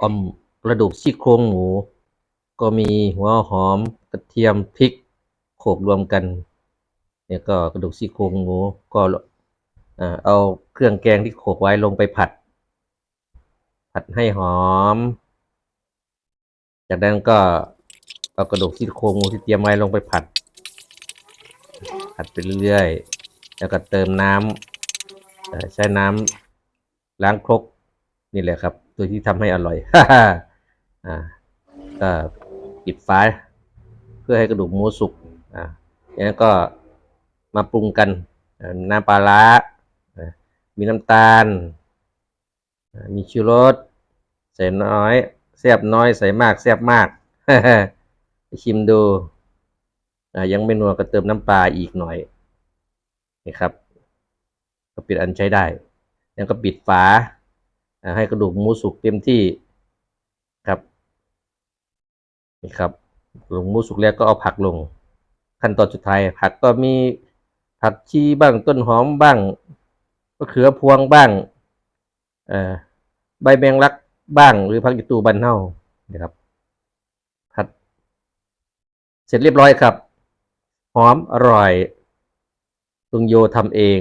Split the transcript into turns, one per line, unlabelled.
ออมกระดูกซี่โครงหมู ก็มีหัวหอมกระเทียมพริกโขลกรวมกัน เนี่ยก็กระดูกซี่โครงหมูก็เอาเครื่องแกงที่โขลกไว้ลงไปผัด ผัดให้หอม จากนั้นก็เอากระดูกซี่โครงหมูที่เตรียมไว้ลงไปผัด ผัดไปเรื่อยๆ แล้วก็เติมน้ำใช้น้ำล้างครก นี่แหละครับ ตัวที่ทำให้อร่อยอ่าก็ปิดฝาเพื่อให้กระดูกหมูสุกอ่าจากนั้นก็มาปรุงกันน้ำปลาร้ามีน้ำตาล มีชูรสใส่น้อยแซบน้อยใส่มากแซบมากไปชิมดูยังไม่นัวก็เติมน้ำปลาอีกหน่อยนี่ครับ ก็ปิดอันใช้ได้ แล้วก็ปิดฝา ให้กระดูกหมูสุกเต็มที่ครับนี่ครับกระดูกหมูสุกแล้วก็เอาผักลง ขั้นตอนสุดท้ายผักก็มีผักชีบ้างต้นหอมบ้างมะเขือพวงบ้างเอ่อใบแมงลักบ้าง หรือผักอีตูบันเน่านะครับผัด เสร็จเรียบร้อยครับหอมอร่อยลุงโยทำเอง